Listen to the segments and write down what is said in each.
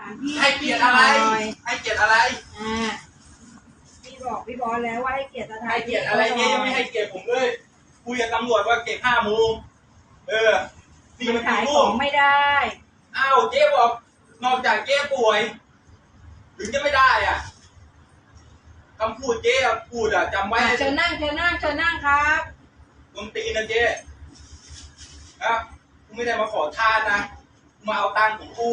ถามพี่ให้เกียรติอะไรหน่ยให้เกียรติอะไร อ่าพี่บอกพี่บอลแล้วว่าให้เกียรติสถานให้เกียรติอะไรเนี่ยยังไม่ให้เกียรติผมเลยคุยกับตำรวจว่าเก็บห้าโมงเออนี่มัมันนขายกี่ขลูอกงไม่ได้อ้าวเจ๊บอกนอกจากเจ๊ป่วย ถึงจะไม่ได้อะคำพูดเจ๊อะพูดอะจำไว้อะเชิญนั่งเชิญนั่งเชิญนั่งครับตรงตีนนะเจ๊ครับกูไม่ได้มาขอทานนะกูมาเอาตังค์ของกู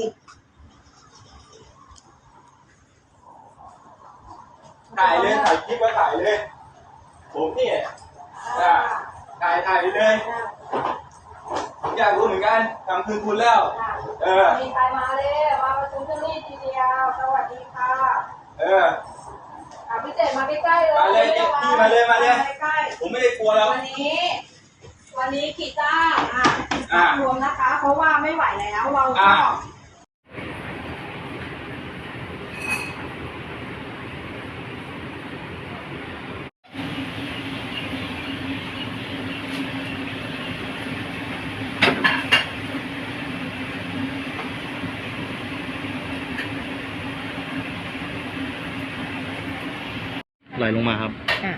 ถ่ายเลยถ่ายคลิปไว้ถ่ายเลย ผมเนี่ยอะถ่ายถ่ายเลยผมอยากรู้เหมือนกันทำคืนคุณแล้ว เออ มีใครมาเลยมาประชุมที่นี่ทีเดียว สวัสดีค่ะเอออะพี่เจดมาใกล้ๆเลยมาเลยเจ๊พี่มาเลยมาเลยใกล้ผมไม่ได้กลัวๆแล้ว วันนี้ วันนี้กีตาร์อะอะรวมนะคะ เพราะว่าไม่ไหวแล้วเราก็ ไหลลงมาครับอะ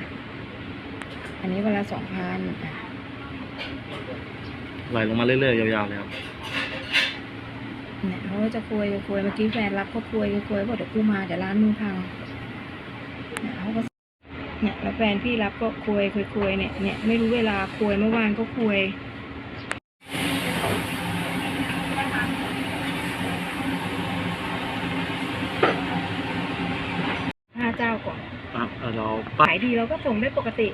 อันนี้วันละสองพันไหลลงมาเรื่อยๆยาวๆเลยครับเนี่ยเขาก็จะคุยจะคุยเมื่อกี้แฟนรับก็คุยคุยบอกเดี๋ยวกูมาเดี๋ยวร้านมึงพังเนี่ยเขาก็เนี่ยแล้วแฟนพี่รับก็คุยคุยคุยเนี่ยเนี่ยไม่รู้เวลาคุยเมื่อวานก็คุย ขายดีเราก็ส่งได้ปกติ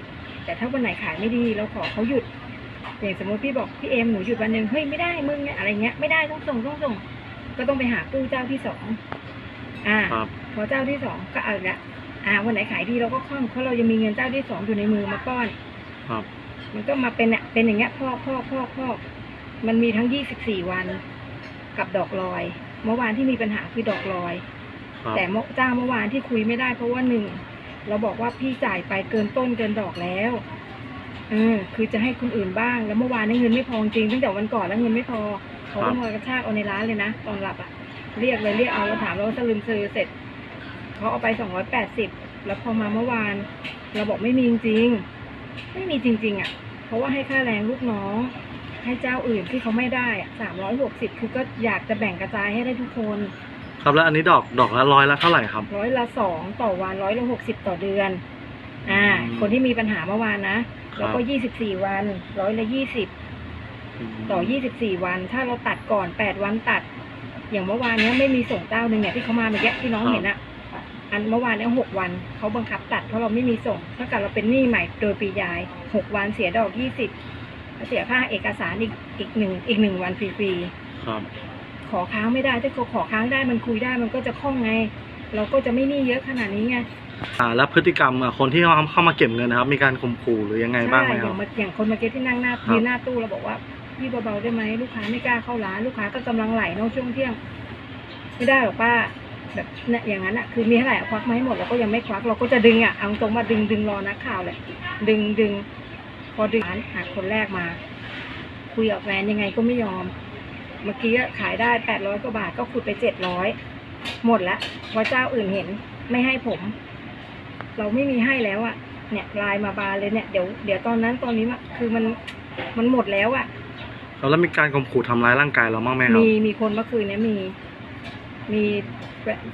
แต่ถ้าวันไหนขายไม่ดีเราขอเขาหยุดอย่างสมมติพี่บอกพี่เอ็มหนูหยุดวันหนึ่งเฮ้ยไม่ได้มึงเนี่ยอะไรเงี้ยไม่ได้ต้องส่งต้องส่ง ก็ต้องไปหาตู้เจ้าที่สองอ่าครับพอเจ้าที่สองก็เอาอีกละอ่าวันไหนขายดีเราก็คล่องเพราะเรายังมีเงินเจ้าที่สองอยู่ในมือมาก้อนครับ มันก็มาเป็นเนี่ยเป็นอย่างเงี้ยพ่อพ่อพ่อพ่อมันมีทั้งยี่สิบสี่วันกับดอกลอย เมื่อวานที่มีปัญหาคือดอกลอยครับแต่เมื่อเจ้าเมื่อวานที่คุยไม่ได้เพราะว่าหนึ่ง เราบอกว่าพี่จ่ายไปเกินต้นเกินดอกแล้วเออคือจะให้คนอื่นบ้าง แล้วเมื่อวานนี้เงินไม่พอจริงตั้งแต่วันก่อนแล้วเงินไม่พอเขาก็มากระชากเอาในร้านเลยนะตอนหลับอะ เรียกเลยเรียกเอาเราถามเราสลืมซื้อเสร็จเขาเอาไปสองร้อยแปดสิบแล้วพอมาเมื่อวาน เราบอกไม่มีจริง ไม่มีจริง ๆ อะ เพราะว่าให้ค่าแรงลูกน้อง ให้เจ้าอื่นที่เขาไม่ได้สามร้อยหกสิบคือก็อยากจะแบ่งกระจายให้ได้ทุกคน ครับแล้วอันนี้ดอกดอกละร้อยละเท่าไหร่ครับ ร้อยละสองต่อวันร้อยละหกสิบต่อเดือน อ่า อืมคนที่มีปัญหาเมื่อวานนะ ครับ แล้วก็ยี่สิบสี่วันร้อยละยี่สิบต่อยี่สิบสี่วัน ถ้าเราตัดก่อนแปดวันตัด อย่างเมื่อวานเนี้ยไม่มีส่งเจ้าหนึ่งเนี่ยที่เขามาเมื่อกี้ที่น้องเห็นอะอันเมื่อวานเนี้ยหกวันเขาบังคับตัดเพราะเราไม่มีส่งถ้าเกิดเราเป็นหนี้ใหม่โดยปริยายหกวันเสียดอกยี่สิบเสียค่าเอกสารอีกอีกหนึ่งอีกหนึ่งวันฟรีๆครับ ขอค้างไม่ได้ ถ้าเขาขอค้างได้มันคุยได้มันก็จะคล่องไง เราก็จะไม่หนี้เยอะขนาดนี้ไงอ่าแล้วพฤติกรรมอะคนที่เข้าเข้ามาเก็บเงินนะครับ มีการข่มขู่หรือยังไงบ้างไหมอครัย่าบ งมาอย่างคนเมื่อกี้ที่นั่งหน้าครับ ยืนหน้าตู้เราบอกว่าพี่เบาๆได้ไหมลูกค้าไม่กล้าเข้าร้านลูกค้าก็กำลังไหลเนอะช่วงเที่ยง ไม่ได้หรอกป้าแบบเนี่ยอย่างนั้นอะคือมีเท่าไหร่อะควักมาให้หมดเราก็ยังไม่ควักเราก็จะดึงอะเอาตรงมาดึงดึงรอนักข่าวเลยดึงดึงพอดึงร้านหาคนแรกมา คุยกับแฟนยังไงก็ไม่ยอม เมื่อกี้ขายได้แปดร้อยกว่าบาทก็ขุดไปเจ็ดร้อยหมดละเพราะเจ้าอื่นเห็นไม่ให้ผม เราไม่มีให้แล้วอะเนี่ยไลน์มาบานเลยเนี่ยเดี๋ยวเดี๋ยวตอนนั้นตอนนี้อะคือมันมันหมดแล้วอะแล้วมีการข่มขู่ทำร้ายร่างกายเราบ้างไหมครับมีมีคนเมื่อคืนเนี้ยมี มี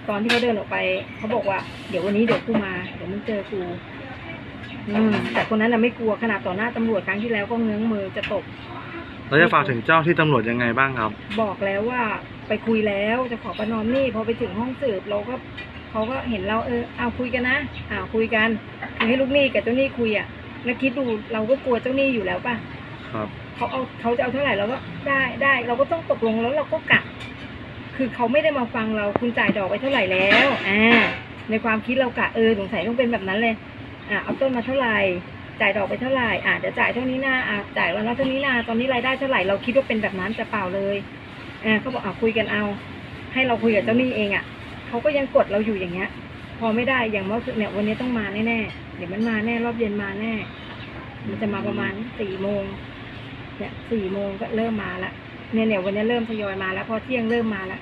ตอนที่เขาเดินออกไปเขาบอกว่า เดี๋ยววันนี้เดี๋ยวกูมาเดี๋ยวมึงเจอกูอืมแต่คนนั้นน่ะไม่กลัวขนาดต่อหน้าตำรวจครั้งที่แล้วก็เงื้องมือจะตบ แล้วจะฝากถึงเจ้าที่ตำรวจยังไงบ้างครับ บอกแล้วว่าไปคุยแล้วจะขอประนอมหนี่พอไปถึงห้องสืบเราก็เขาก็เห็นเราเออเอาคุยกันนะอ่าคุยกันคือให้ลูกหนี้กับเจ้าหนี้คุยอะแล้วคิดดูเราก็กลัวเจ้าหนี้อยู่แล้วป่ะครับเขาเอาเขาจะเอาเท่าไหร่เราก็ได้ได้ เราก็ต้องตกลงแล้วเราก็กะคือเขาไม่ได้มาฟังเราคุณจ่ายดอกไปเท่าไหร่แล้วอ่าในความคิดเรากะเออสงสัยต้องเป็นแบบนั้นเลยอ่าเอาต้นมาเท่าไหร่ จ่ายดอกไปเท่าไหร่อ่าเดี๋ยวจ่ายเท่านี้นะอ่าจ่ายวันละเท่านี้นะตอนนี้รายได้เท่าไหร่เราคิดว่าเป็นแบบนั้นจะเปล่าเลยอ่าเขาบอกอ่าคุยกันเอา ให้เราคุยกับเจ้าหนี้เองอะเขาก็ยังกดเราอยู่อย่างเงี้ย พอไม่ได้อย่างเมื่อเนี่ยวันนี้ต้องมาแน่ๆเดี๋ยวมันมาแน่รอบเย็นมาแน่ มันจะมาประมาณสี่โมงเนี่ยสี่โมงก็เริ่มมาละเนี่ยเนี่ยวันนี้เริ่มทยอยมาแล้วพอเที่ยงเริ่มมาแล้ว